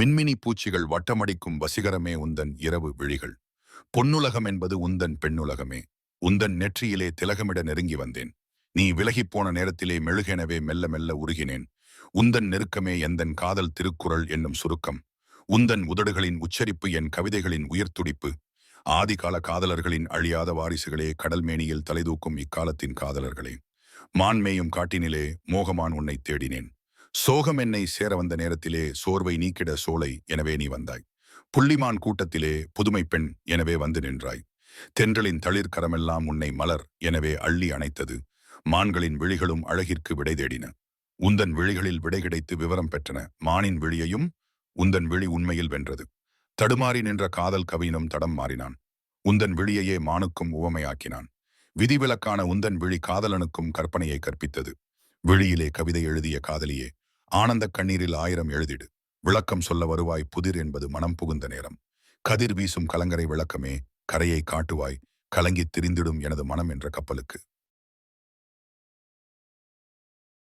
மின்மினி பூச்சிகள் வட்டமடிக்கும் வசிகரமே உந்தன் இரவு விழிகள். பொன்னுலகம் என்பது உந்தன் பெண்ணுலகமே. உந்தன் நெற்றியிலே திலகமிட நெருங்கி வந்தேன். நீ விலகிப் போன நேரத்திலே மெழுகெனவே மெல்ல மெல்ல உருகினேன். உந்தன் நெருக்கமே எந்தன் காதல் திருக்குறள் என்னும் சுருக்கம். உந்தன் உதடுகளின் உச்சரிப்பு என் கவிதைகளின் உயிர்த்துடிப்பு ஆதிகால காதலர்களின் அழியாத வாரிசுகளே கடல்மேனியில் தலைதூக்கும் இக்காலத்தின் காதலர்களே. மான்மேயும் காட்டினிலே மோகமான் உன்னை தேடினேன். சோகம் என்னை சேர வந்த நேரத்திலே சோர்வை நீக்கிட சோலை எனவே நீ வந்தாய். புள்ளிமான் கூட்டத்திலே புதுமை பெண் எனவே வந்து நின்றாய். தென்றலின் தளிர்கரமெல்லாம் உன்னை மலர் எனவே அள்ளி அணைத்தது. மான்களின் விழிகளும் அழகிற்கு விடை தேடின. உந்தன் விழிகளில் விடை கிடைத்து விவரம் பெற்றன. மானின் விழியையும் உந்தன் விழி உண்மையில் வென்றது. தடுமாறி நின்ற காதல் கவினும் தடம் மாறினான். உந்தன் விழியையே மானுக்கும் உவமையாக்கினான். விதிவிலக்கான உந்தன் விழி காதலனுக்கும் கற்பனையை கற்பித்தது. விழியிலே கவிதை எழுதிய காதலியே ஆனந்தக் கண்ணீரில் ஆயிரம் எழுதிடு. விளக்கம் சொல்ல வருவாய் புதிர் என்பது மனம் புகுந்த நேரம். கதிர் வீசும் கலங்கரை விளக்கமே கரையை காட்டுவாய். கலங்கித் திரிந்திடும் எனது மனம் என்ற கப்பலுக்கு.